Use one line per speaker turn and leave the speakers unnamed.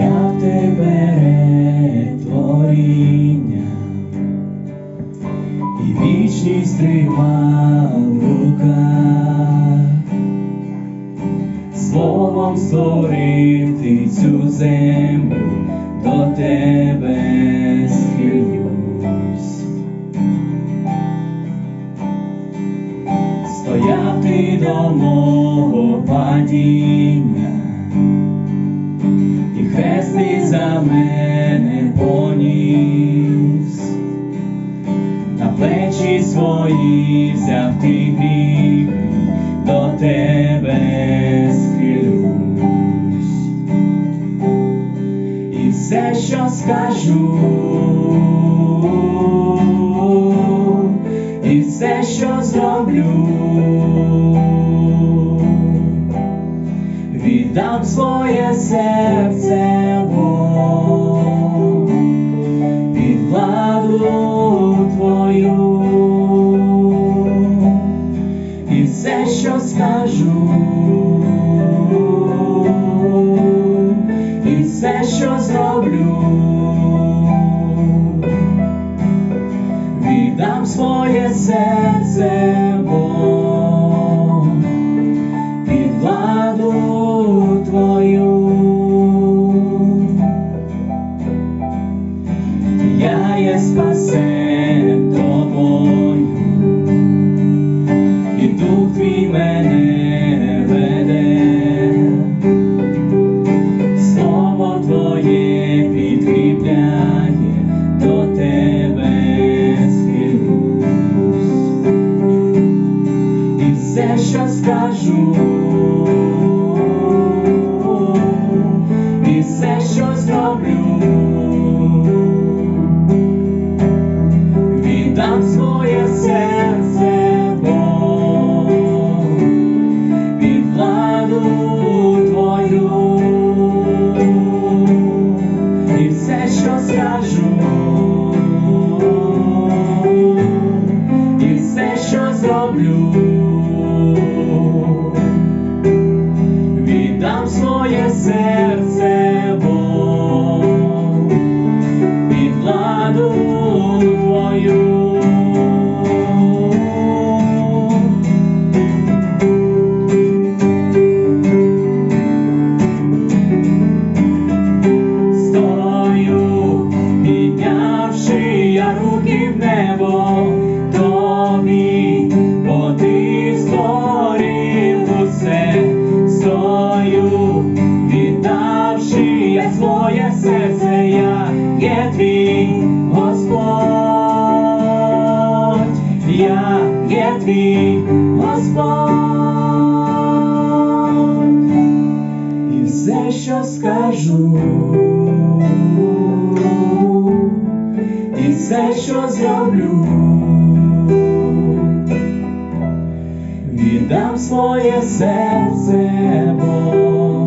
я тебе творіння і вічність тримав в руках, словом створив ти землю до тебе схилюсь. Стояв до мого падіння. Мене поніс, на плечі свої взяв ти гріх, до тебе схилюсь, і все, що скажу, і все, що зроблю, віддам своє серце під владу твою, і все, що скажу, і все, що зроблю, віддам своє серце Бог, Я є спасен тобою, і дух твій мене веде, слово твоє підкріпляє, до тебе схилюсь, і все, що скажу, і все, що серце, я є твій Господь, я є твій Господь, і все, що скажу, і все, що зроблю, віддам своє серце Бог